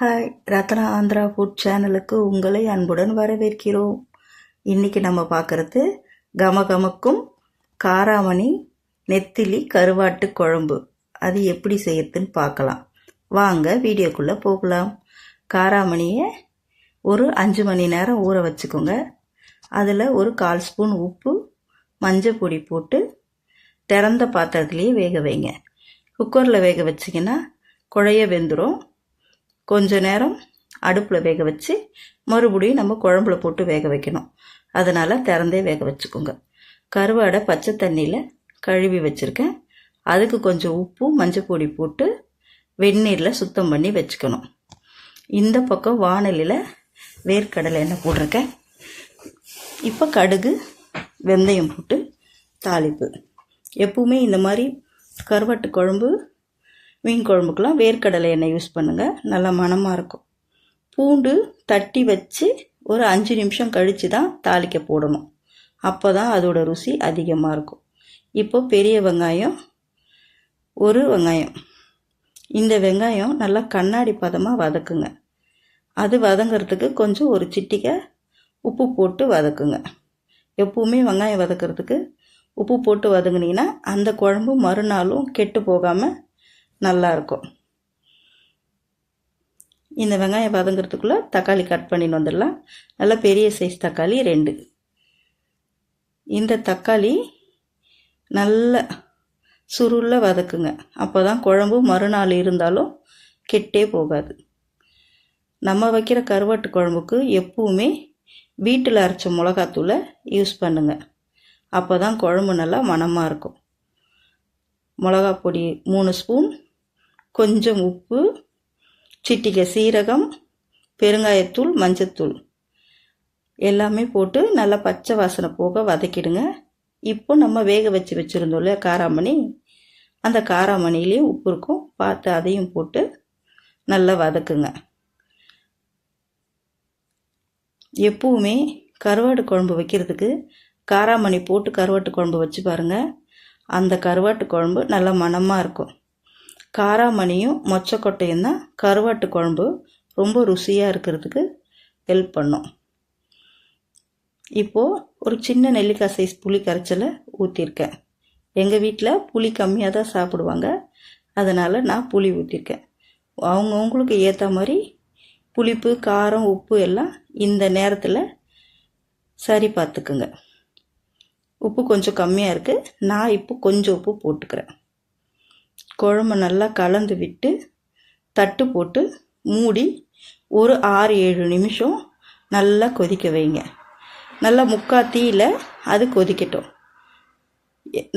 Hi Ratna Andhra food சேனலுக்கு உங்களை அன்புடன் வரவேற்கிறோம். இன்றைக்கி நம்ம பார்க்குறது கமகமக்கும் காராமணி நெத்திலி கருவாட்டு குழம்பு. அது எப்படி செய்யறதுன்னு பார்க்கலாம். வாங்க வீடியோக்குள்ளே போகலாம். காராமணியை ஒரு அஞ்சு மணி நேரம் ஊற வச்சுக்கோங்க. அதில் ஒரு கால் ஸ்பூன் உப்பு மஞ்சள் பொடி போட்டு திறந்த பாத்திரத்துலேயே வேக வைங்க. குக்கரில் வேக வச்சிங்கன்னா குழைய வெந்துடும் கொஞ்ச நேரம் அடுப்பில் வேக வச்சு மறுபடியும் நம்ம குழம்புல போட்டு வேக வைக்கணும். அதனால் திறந்தே வேக வச்சுக்கோங்க. கருவாடை பச்சை தண்ணியில் கழுவி வச்சுருக்கேன். அதுக்கு கொஞ்சம் உப்பு மஞ்சள் பொடி போட்டு வெந்நீரில் சுத்தம் பண்ணி வச்சுக்கணும். இந்த பக்கம் வானலியில் வேர்க்கடலை எண்ணெய் போட்டிருக்கேன். இப்போ கடுகு வெந்தயம் போட்டு தாளிப்பு. எப்பவுமே இந்த மாதிரி கருவாட்டு குழம்பு மீன் குழம்புக்கெலாம் வேர்க்கடலை எண்ணெய் யூஸ் பண்ணுங்கள் நல்லா மணமாக இருக்கும். பூண்டு தட்டி வச்சு ஒரு அஞ்சு நிமிஷம் கழித்து தான் தாளிக்க போடணும். அப்போ தான் அதோட ருசி அதிகமாக இருக்கும். இப்போ பெரிய வெங்காயம் ஒரு வெங்காயம். இந்த வெங்காயம் நல்லா கண்ணாடி பதமாக வதக்குங்க. அது வதங்கிறதுக்கு கொஞ்சம் ஒரு சிட்டிக்கை உப்பு போட்டு வதக்குங்க. எப்பவுமே வெங்காயம் வதக்கிறதுக்கு உப்பு போட்டு வதங்குனீங்கன்னா அந்த குழம்பு மறுநாளும் கெட்டு போகாமல் நல்லாயிருக்கும் இந்த வெங்காயம் வதங்கிறதுக்குள்ளே தக்காளி கட் பண்ணின்னு வந்துடலாம். நல்லா பெரிய சைஸ் தக்காளி ரெண்டு. இந்த தக்காளி நல்ல சுருளில் வதக்குங்க. அப்போ தான் குழம்பு மறுநாள் இருந்தாலும் கெட்டே போகாது. நம்ம வைக்கிற கருவாட்டு குழம்புக்கு எப்பவுமே வீட்டில் அரைச்ச மிளகாத்தூளை யூஸ் பண்ணுங்கள் அப்போ தான் குழம்பு நல்லா மணமாக இருக்கும். மிளகா பொடி மூணு ஸ்பூன் கொஞ்சம் உப்பு சிட்டிகை சீரகம் பெருங்காயத்தூள் மஞ்சத்தூள். எல்லாமே போட்டு நல்லா பச்சை வாசனை போக வதக்கிடுங்க. இப்போ நம்ம வேக வச்சு வச்சுருந்தோம்ல காராமணி? அந்த காராமணிலையும் உப்பு இருக்கும். பார்த்து அதையும் போட்டு நல்லா வதக்குங்க. எப்பவுமே கருவாட்டு குழம்பு வைக்கிறதுக்கு காராமணி போட்டு கருவாட்டு குழம்பு வச்சு பாருங்கள் அந்த கருவாட்டு குழம்பு நல்லா மணமாக இருக்கும். காராமணியும் மொச்சக்கொட்டையும் தான் கருவாட்டு குழம்பு ரொம்ப ருசியாக இருக்கிறதுக்கு ஹெல்ப் பண்ணும். இப்போது ஒரு சின்ன நெல்லிக்காய் சைஸ் புளி கரைச்சலை ஊற்றிருக்கேன் எங்கள் வீட்டில் புளி கம்மியாக தான் சாப்பிடுவாங்க. அதனால் நான் புளி ஊற்றிருக்கேன் அவங்கவுங்களுக்கு ஏற்ற மாதிரி புளிப்பு காரம் உப்பு எல்லாம் இந்த நேரத்தில் சரி பார்த்துக்குங்க. உப்பு கொஞ்சம் கம்மியாக இருக்குது நான் இப்போ கொஞ்சம் உப்பு போட்டுக்கிறேன். குழம்பு நல்லா கலந்து விட்டு தட்டு போட்டு மூடி ஒரு ஆறு ஏழு நிமிஷம் நல்லா கொதிக்க வைங்க. நல்லா முக்கா தீயில் அது கொதிக்கட்டும்.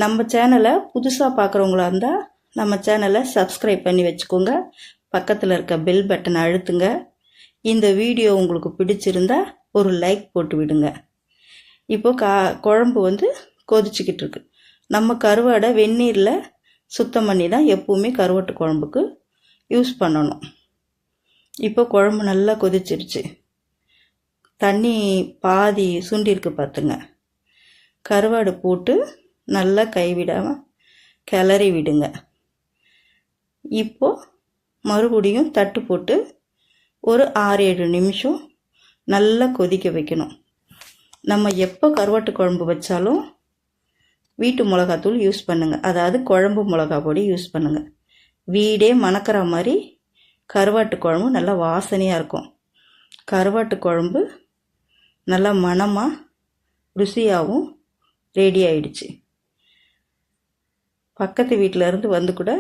நம்ம சேனலை புதுசாக பார்க்குறவங்களா இருந்தால் நம்ம சேனலை சப்ஸ்கிரைப் பண்ணி வச்சுக்கோங்க. பக்கத்தில் இருக்க பெல் பட்டனை அழுத்துங்க. இந்த வீடியோ உங்களுக்கு பிடிச்சிருந்தா ஒரு லைக் போட்டு விடுங்க. இப்போ கா குழம்பு வந்து கொதிச்சுக்கிட்டு இருக்கு. நம்ம கருவாடை வெந்நீரில் சுத்தம் பண்ணி தான் எப்போவுமே கருவாட்டு குழம்புக்கு யூஸ் பண்ணணும். இப்போ குழம்பு நல்லா கொதிச்சிருச்சு. தண்ணி பாதி சுண்டிருக்கு பார்த்துங்க கருவாடு போட்டு நல்லா கைவிடாமல் கிளறி விடுங்க. இப்போது மறுபடியும் தட்டு போட்டு ஒரு ஆறு ஏழு நிமிஷம் நல்லா கொதிக்க வைக்கணும். நம்ம எப்போ கருவாட்டு குழம்பு வச்சாலும் வீட்டு மிளகாத்தூள் யூஸ் பண்ணுங்கள் அதாவது குழம்பு மிளகா பொடி யூஸ் பண்ணுங்கள் வீடே மணக்கிற மாதிரி கருவாட்டு குழம்பு நல்லா வாசனையாக இருக்கும். கருவாட்டு குழம்பு நல்லா மணமாக ருசியாகவும் ரெடி ஆயிடுச்சு. பக்கத்து வீட்டில் இருந்து வந்து கூட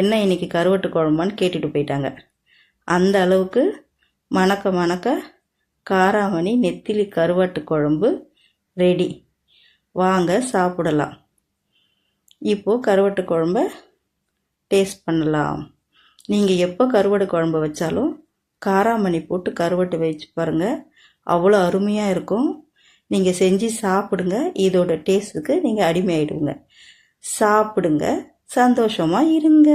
என்ன இன்னைக்கு கருவாட்டு குழம்பான்னு கேட்டுட்டு போயிட்டாங்க. அந்த அளவுக்கு மணக்க மணக்க காராமணி நெத்திலி கருவாட்டு குழம்பு ரெடி வாங்க சாப்பிடலாம். இப்போது கருவாட்டு குழம்ப டேஸ்ட் பண்ணலாம். நீங்கள் எப்போ கருவாடு குழம்பு வச்சாலும் காராமணி போட்டு கருவாட்டு வச்சு பாருங்கள் அவ்வளோ அருமையாக இருக்கும். நீங்கள் செஞ்சு சாப்பிடுங்க. இதோட டேஸ்ட்டுக்கு நீங்கள் அடிமையாயிடுங்க சாப்பிடுங்க. சந்தோஷமாக இருங்க.